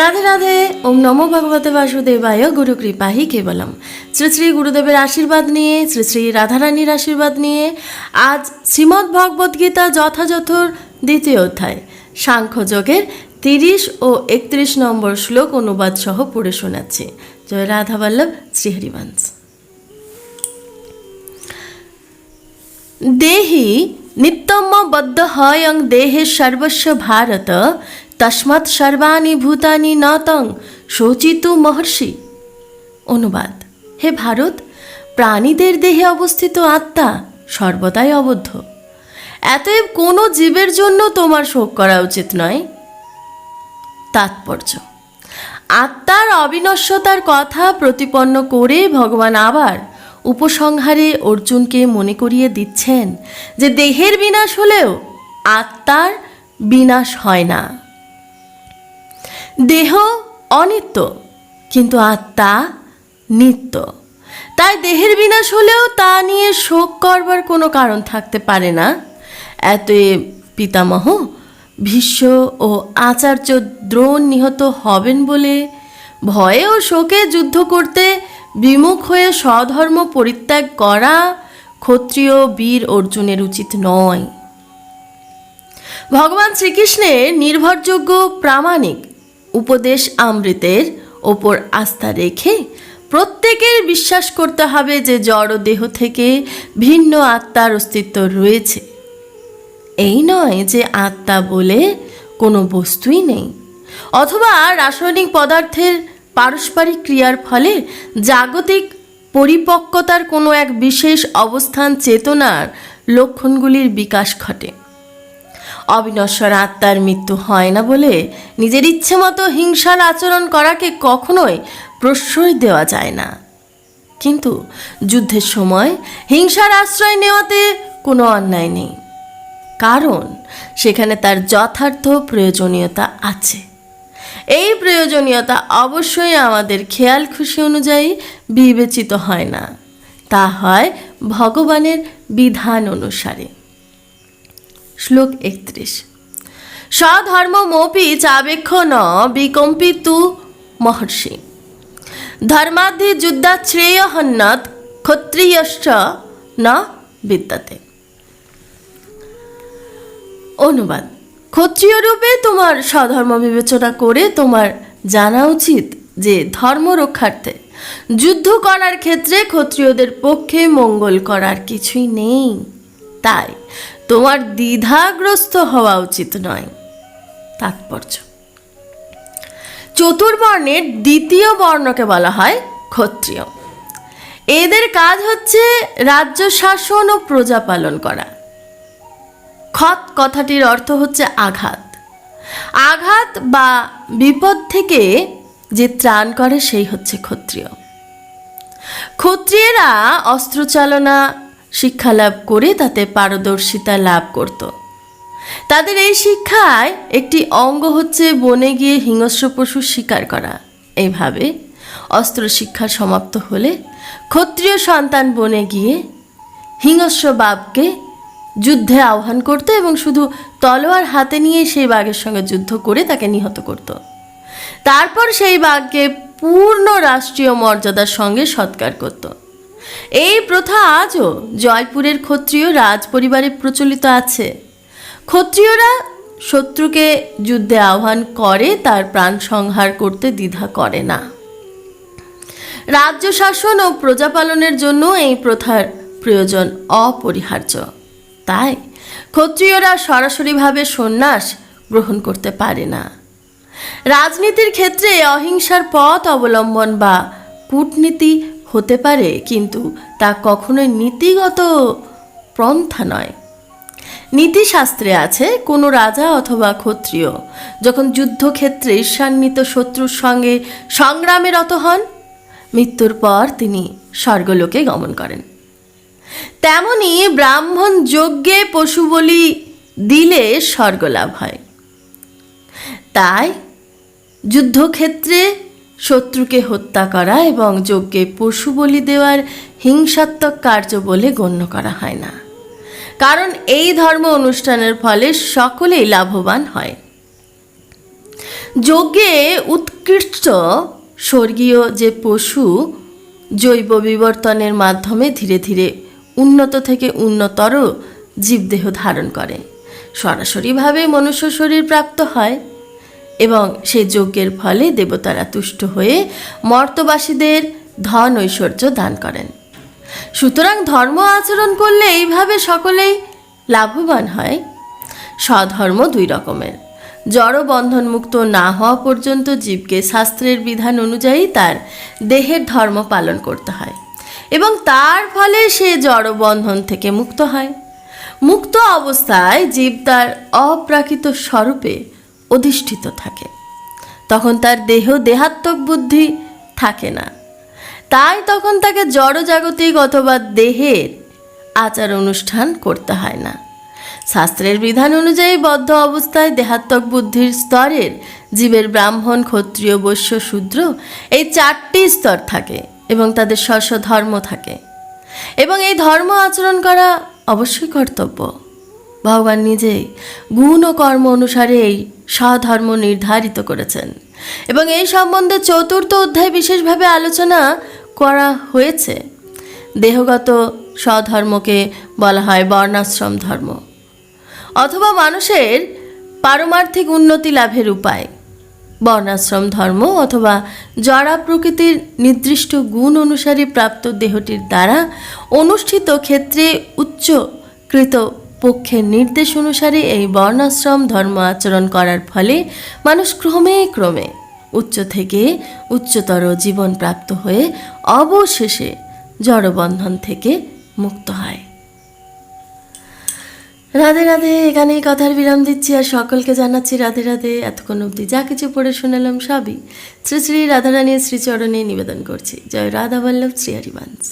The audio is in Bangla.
রাধে রাধে, ওম নমো ভগবতে বাসুদেবায়, গুরু কৃপাহি কেবলম। শ্রী শ্রী গুরুদেবের আশীর্বাদ নিয়ে, শ্রী শ্রী রাধারানীর আশীর্বাদ নিয়ে, আজ শ্রীমদ্ ভগবদ্ গীতা যথাযথর দ্বিতীয় অধ্যায়। সাংখ্যযোগের তিরিশ ও একত্রিশ নম্বর শ্লোক অনুবাদ সহ পড়ে শোনাচ্ছি। জয় রাধা বল্লভ শ্রীহরিবংশ দেহি নিত্যম বদ্ধ হয়ং দেহে সর্বস্ব ভারত তস্মাৎ সর্বাণী ভূতানি নতং শোচিত মহর্ষি। অনুবাদ, হে ভারত, প্রাণীদের দেহে অবস্থিত আত্মা সর্বদাই অবদ্ধ। এতএব কোনো জীবের জন্য তোমার শোক করা উচিত নয়? তাৎপর্য, আত্মার অবিনশ্বতার কথা প্রতিপন্ন করে ভগবান আবার উপসংহারে অর্জুনকে মনে করিয়ে দিচ্ছেন যে দেহের বিনাশ হলেও আত্মার বিনাশ হয় না। দেহ অনিত্য, কিন্তু আত্মা নিত্য। তাই দেহের বিনাশ হলেও তা নিয়ে শোক করবার কোনো কারণ থাকতে পারে না। এতএব পিতামহ, ভীষ্ম ও আচার্য দ্রোণ নিহত হবেন বলে ভয়ে ও শোকে যুদ্ধ করতে বিমুখ হয়ে স্বধর্ম পরিত্যাগ করা ক্ষত্রিয় বীর অর্জুনের উচিত নয়। ভগবান শ্রীকৃষ্ণের নির্ভরযোগ্য প্রামাণিক উপদেশ আমৃতের ওপর আস্থা রেখে প্রত্যেকের বিশ্বাস করতে হবে যে জড় দেহ থেকে ভিন্ন আত্মার অস্তিত্ব রয়েছে। এই নয় যে আত্মা বলে কোনো বস্তুই নেই, অথবা রাসায়নিক পদার্থের পারস্পরিক ক্রিয়ার ফলে জাগতিক পরিপক্কতার কোনো এক বিশেষ অবস্থান, চেতনার লক্ষণগুলির বিকাশ ঘটে। অবিনশ্বর আত্মার মৃত্যু হয় না বলে নিজের ইচ্ছে মতো হিংসার আচরণ করাকে কখনোই প্রশ্রয় দেওয়া যায় না। কিন্তু যুদ্ধের সময় হিংসার আশ্রয় নেওয়াতে কোনো অন্যায় নেই। কারণ সেখানে তার যথার্থ প্রয়োজনীয়তা আছে। এই প্রয়োজনীয়তা অবশ্যই আমাদের খেয়াল খুশি অনুযায়ী বিবেচিত হয় না। তা হয় ভগবানের বিধান অনুসারে। শ্লোক একত্রিশ। স্বধর্মমপি চাবেক্ষ ন বিকম্পিতু মহর্ষি। ধর্মাধি যুদ্ধাশ্রেয় হন্নত ক্ষত্রিয়শ্চ ন বিদ্যাতে। অনুবাদ, ক্ষত্রিয় রূপে তোমার স্বধর্ম বিবেচনা করে তোমার জানা উচিত যে ধর্ম রক্ষার্থে যুদ্ধ করার ক্ষেত্রে ক্ষত্রিয়দের পক্ষে মঙ্গল করার কিছুই নেই। তাই তোমার দ্বিধাগ্রস্ত হওয়া উচিত নয়। তাৎপর্য। চতুর্বর্ণের দ্বিতীয় বর্ণকে বলা হয় ক্ষত্রিয়। এদের কাজ হচ্ছে রাজ্য শাসন ও প্রজা পালন করা। খত কথাটির অর্থ হচ্ছে আঘাত। আঘাত বা বিপদ থেকে যে ত্রাণ করে সেই হচ্ছে ক্ষত্রিয়। ক্ষত্রিয়েরা অস্ত্রচালনা শিক্ষা লাভ করে তাতে পারদর্শিতা লাভ করত। তাদের এই শিক্ষায় একটি অঙ্গ হচ্ছে বনে গিয়ে হিংস্র পশু শিকার করা। এইভাবে অস্ত্র শিক্ষা সমাপ্ত হলে ক্ষত্রিয় সন্তান বনে গিয়ে হিংস্র বাপকে যুদ্ধে আহ্বান করত এবং শুধু তলোয়ার হাতে নিয়ে সেই বাঘের সঙ্গে যুদ্ধ করে তাকে নিহত করত। তারপর সেই বাঘকে পূর্ণ রাষ্ট্রীয় মর্যাদার সঙ্গে সৎকার করত। এই প্রথা আজও জয়পুরের ক্ষত্রিয় রাজ পরিবারে প্রচলিত আছে। ক্ষত্রিয়রা শত্রুকে যুদ্ধে আহ্বান করে, তার প্রাণ সংহার করতে দ্বিধা করে না। রাজ্য শাসন ও প্রজাপালনের জন্য এই প্রথার প্রয়োজন অপরিহার্য। তাই ক্ষত্রিয়রা সরাসরিভাবে সন্ন্যাস গ্রহণ করতে পারে না। রাজনীতির ক্ষেত্রে অহিংসার পথ অবলম্বন বা কূটনীতি হতে পারে, কিন্তু তা কখনোই নীতিগত পন্থা নয়। নীতিশাস্ত্রে আছে, কোনো রাজা অথবা ক্ষত্রিয় যখন যুদ্ধক্ষেত্রে ঈর্ষান্বিত শত্রুর সঙ্গে সংগ্রামে রত হন, মৃত্যুর পর তিনি স্বর্গলোকে গমন করেন। তেমনি ব্রাহ্মণ যজ্ঞে পশু বলি দিলে স্বর্গলাভ হয়। তাই যুদ্ধক্ষেত্রে শত্রুকে হত্যা করা এবং যজ্ঞে পশু বলি দেওয়ার হিংসাত্মক কার্য বলে গণ্য করা হয় না। কারণ এই ধর্ম অনুষ্ঠানের ফলে সকলেই লাভবান হয়। যজ্ঞে উৎকৃষ্ট স্বর্গীয় যে পশু জৈব বিবর্তনের মাধ্যমে ধীরে ধীরে উন্নত থেকে উন্নতর জীবদেহ ধারণ করে। সরাসরিভাবে মনুষ্য শরীর প্রাপ্ত হয়। এবং সেই যজ্ঞের ফলে দেবতারা তুষ্ট হয়ে মর্তবাসীদের ধন ঐশ্বর্য দান করেন। সুতরাং ধর্ম আচরণ করলে এইভাবে সকলেই লাভবান হয়। স্বধর্ম দুই রকমের। জড় বন্ধন মুক্ত না হওয়া পর্যন্ত জীবকে শাস্ত্রের বিধান অনুযায়ী তার দেহের ধর্ম পালন করতে হয় এবং তার ফলে সে জড় বন্ধন থেকে মুক্ত হয়। মুক্ত অবস্থায় জীব তার অপ্রাকৃত স্বরূপে অধিষ্ঠিত থাকে। তখন তার দেহ, দেহাত্মক বুদ্ধি থাকে না। তাই তখন তাকে জড়জাগতিক অথবা দেহের আচার অনুষ্ঠান করতে হয় না। শাস্ত্রের বিধান অনুযায়ী বদ্ধ অবস্থায় দেহাত্মক বুদ্ধির স্তরের জীবের ব্রাহ্মণ, ক্ষত্রিয়, বৈশ্য, শূদ্র এই চারটি স্তর থাকে এবং তাদের স্ব ধর্ম থাকে। এবং এই ধর্ম আচরণ করা অবশ্যই কর্তব্য। ভগবান নিজেই গুণ ও কর্ম অনুসারে এই স্বধর্ম নির্ধারিত করেছেন। এবং এই সম্বন্ধে চতুর্থ অধ্যায় বিশেষভাবে আলোচনা করা হয়েছে। দেহগত স্বধর্মকে বলা হয় বর্ণাশ্রম ধর্ম। অথবা মানুষের পারমার্থিক উন্নতি লাভের উপায়। বর্ণাশ্রম ধর্ম অথবা জড়া প্রকৃতির নির্দিষ্ট গুণ অনুসারে প্রাপ্ত দেহটির দ্বারা অনুষ্ঠিত ক্ষেত্রে উচ্চকৃত পক্ষের নির্দেশ অনুসারে এই বর্ণাশ্রম ধর্ম আচরণ করার ফলে মানুষ ক্রমে ক্রমে উচ্চ থেকে উচ্চতর জীবন প্রাপ্ত হয়ে অবশেষে জড়বন্ধন থেকে মুক্ত হয়। রাধে রাধে, এখানেই কথার বিরাম দিচ্ছি আর সকলকে জানাচ্ছি রাধে রাধে। এতক্ষণ অবধি যা কিছু পড়ে শোনালাম সবই শ্রী শ্রী রাধারানীর শ্রীচরণে নিবেদন করছি। জয় রাধা বল্লভ শ্রী হরিবংশ।